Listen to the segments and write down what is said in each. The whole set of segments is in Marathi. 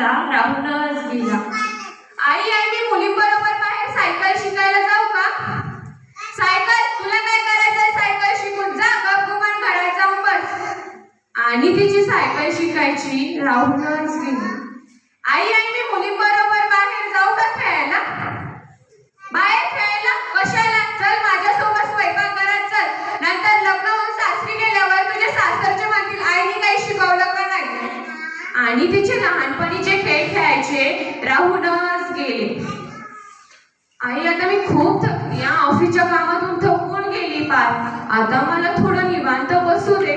करायचा राहूनच गेला आई आई मी मुलीबरोबर बाहेर सायकल शिकायला जाऊ का? सायकल तुला काय करायचंय? सायकल शिकून जा गपगुमान घरात जाऊन बस. आणि तिची सायकल शिकायची राहूनच गेली आई आई मी मुलींबरोबर बाहेर जाऊ का खेळायला? बाहेर खेळायला? कशाला? चल माझ्यासोबत स्वयंपाक करत चल. नंतर लग्न होऊन सासरी गेल्यावर तुझ्या सासरचे म्हणतील आईने काही शिकवलं का नाही? आणि तिचे लहानपणीचे खेळ राहूनच गेले. आई आता मी खूप थकली या ऑफिसच्या कामातून थकून गेली पार आता मला थोडं निवांत बसू दे.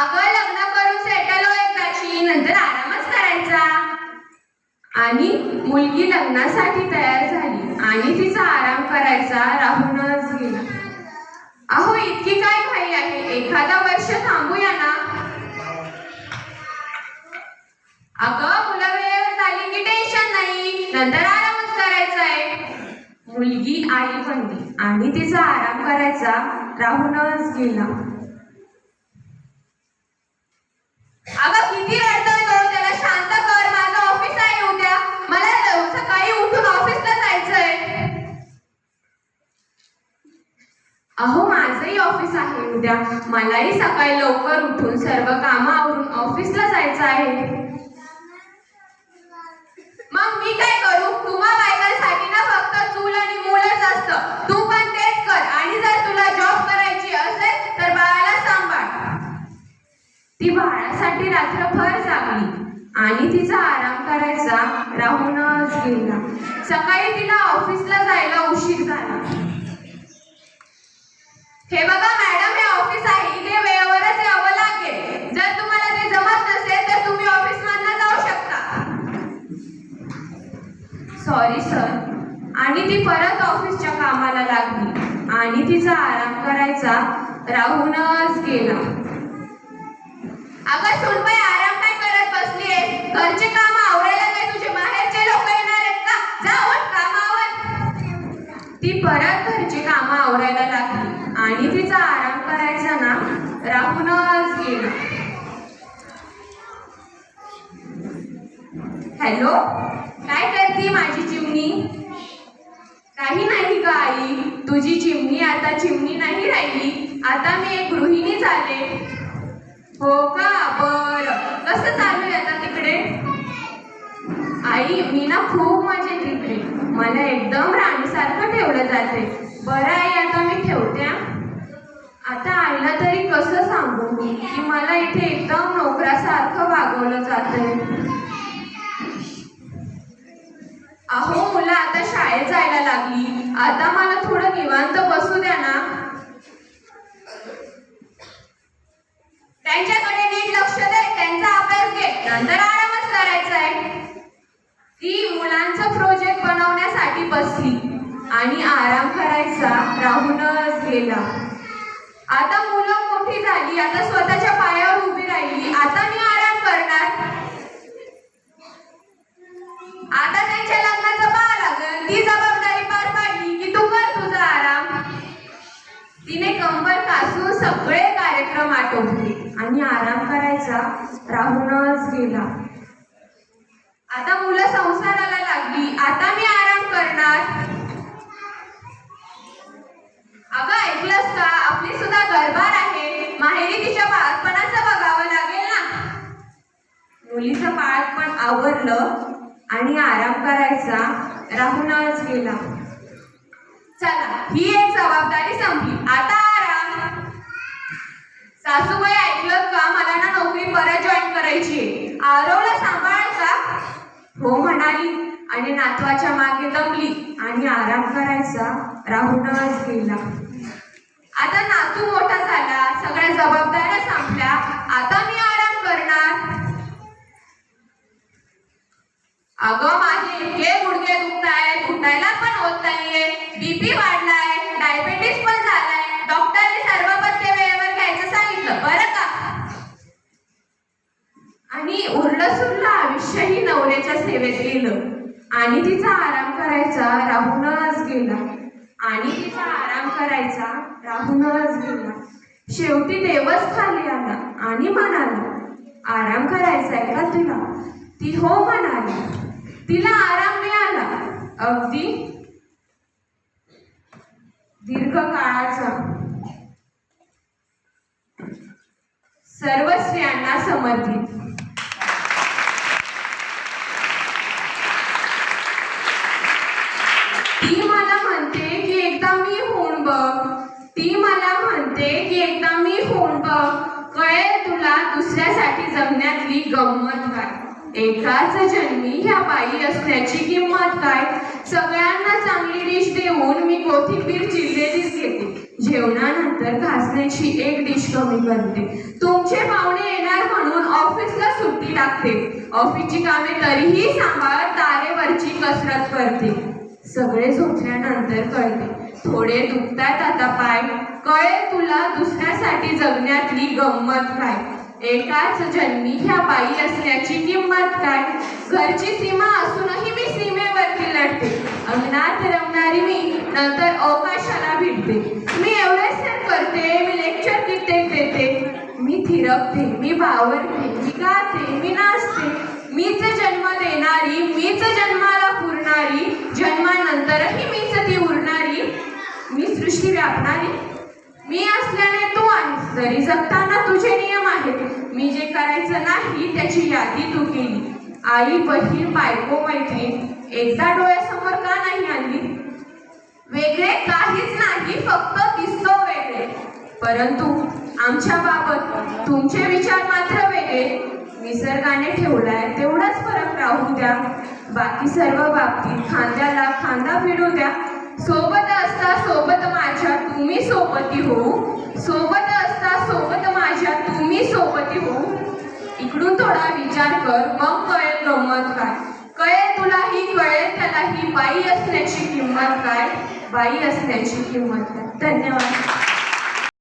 अगं लग्न करून सेटल एकदाची नंतर आरामच करायचा. आणि मुलगी लग्नासाठी तयार झाली आणि तिचा आराम करायचा राहूनच गेला. अहो इतकी काय घाई आहे? एखादा वर्ष थांबूया ना? अगं मुलं वेळेवर झाली की टेन्शन नाही नंतर आरामच करायचा आहे मुलगी आई बनली आणि तिचा आराम करायचा राहूनच गेला. अगं किती रडतोय तो त्याला. शांत कर. माझं ऑफिस आहे उद्या. मला सकाळी उठून ऑफिसला जायचंय. अहो माझंही ऑफिस आहे उद्या. मलाही सकाळी लवकर उठून सर्व कामं आवरून ऑफिसला जायचं आहे. मग मी काय करायचा राहूनच गेला सकाळी तिला ऑफिसला जायला उशीर झाला. हे बघा मॅडम हे ऑफिस आहे. इथे वेळेवरच यावं लागेल. जर तुम्हाला ते जमत नसेल तर तुम्ही ऑफिस मधला जाऊ शकता. सॉरी सर आणि ती परत ऑफिसच्या कामाला लागली. आणि तिचा आराम करायचा राहूनच गेला. अगं सुनबाई आराम काय करत बसलीये घरचे काम आवरायला काय तुझे बाहेरचे लोक येणार आहेत का जा उठ कामावर ती परत घरची कामं आवरायला लागली आणि तिचा आराम करायचा ना राहूनच गेला हॅलो? काय करते माझी चिमणी? काही नाही ग आई. तुझी चिमणी आता चिमणी नाही राहिली. आता मी एक गृहिणी झाले. हो का? बर. कसं चालू आहे आता तिकडे? आई मी ना खूप मजेत तिकडे. मला एकदम राणीसारखं ठेवलं जाते बरं आई आता मी ठेवते आता आईला तरी कसं सांगू की मला इथे एकदम नोकरासारखं वागवलं जातंय. अहो मुलं आता शाळेत जायला लागली. आता मला थोडं निवांत बसू द्या ना. त्यांच्याकडे नीट लक्ष दे. त्यांचा अभ्यास घे. नंतर आरामच करायचा आहे. ती मुलांचं प्रोजेक्ट बनवण्यासाठी बसली. आणि आराम करायचा राहूनच गेला. आता मुलं मोठी झाली. आता स्वतःच्या पायावर उभी राहिली. आता मी आराम करणार. आता त्यांच्या लग्नाचं पाहा लागल. ती जबाबदारी पार पाडली की तू कर तुझा आराम तिने कंबर कासून सगळे कार्यक्रम आटोपले आणि आराम करायचा राहूनच गेला आता मुलं संसाराला लागली आता मी आराम करणार अगं ऐकलंस का आपली सुद्धा गरबार आहे माहेरी तिच्या बाळपणाचं बघावं लागेल ना मुलीचं बाळपण आवरलं आणि आराम करायचा. राहूनच गेला. चला ही एक जबाबदारी संपली. आता आराम. सासूबाई ऐकलं का? मला ना नोकरी परत जॉईन करायची आहे. आरवला सांभाळ का? हो म्हणाली. आणि नातवाच्या मागे दमली. आणि आराम करायचा. राहूनच गेला. आता नातू मोठा झाला. सगळ्या जबाबदाऱ्या संपल्या. आता मी मी उरलं सुरलं आयुष्यही नवऱ्याच्या सेवेत गेलं. आणि तिचा आराम करायचा राहूनच गेला. आणि तिचा आराम करायचा राहूनच गेला. शेवटी देवच खाली आला आणि म्हणाला आराम करायचा आहे का तुला? ती हो म्हणाली. तिला आराम मिळाला. अगदी दीर्घ काळाचा सर्व स्त्रियांना समर्पित ती मला म्हणते की एकदा मी होऊन बघ. ती मला म्हणते की एकदा मी होऊन बघ. कळेल तुला दुसऱ्यासाठी जगण्यातली गंमत काय? एकाच जन्मी ह्या बाई असण्याची किंमत काय? सगळ्यांना चांगली डिश देऊन मी कोथिंबीर चिरलेलीच घेते. जेवणानंतर घासण्याची एक डिश कमी करते. तुमचे पाहुणे येणार म्हणून ऑफिसला सुट्टी टाकते. ऑफिसची कामे तरीही सांभाळत तारेवरची कसरत करते. सगळे झोपल्यानंतर कळते. थोडे दुखतात आता पाय. कळेल तुला दुसऱ्यासाठी जगण्यातली गंमत काय? एकाच जन्मी ह्या बाई असण्याची किंमत काय? घरची सीमा असूनही मी सीमेवरती लढते. अंगणात रमणारी मी नंतर अवकाशाला भिडते. मी एवढे करते मी लेक्चर कित्येक देते. मी थिरकते मी बावरते मी गाते मी नाचते. मीच जन्म देणारी मीच जन्माला पुरणारी जन्मानंतरही मीच ती उरणारी मी व्यापणारी मी असल्याने तू आहेस जरी जगताना तुझे नियम आहेत मी जे करायचं नाही त्याची यादी तू केली. आई बहीण बायको मैत्रीण एकदा डोळ्यासमोर का नाही आणली? वेगळे काहीच नाही फक्त दिसतो वेगळे. परंतु आमच्या बाबत तुमचे विचार मात्र वेगळे. निसर्गाने ठेवलाय तेवढाच फरक राहू द्या. बाकी सर्व बाबतीत खांद्याला खांदा भिडू द्या. सोबत असता सोबत माझ्या तुम्ही सोबती हो. सोबत असता सोबत माझ्या तुम्ही सोबती हो. इकडून थोडा विचार कर मग कळेल गंमत काय. कळेल तुला ही कळेल त्याला ही बाई असण्याची किंमत काय? बाई असण्याची किंमत काय. धन्यवाद.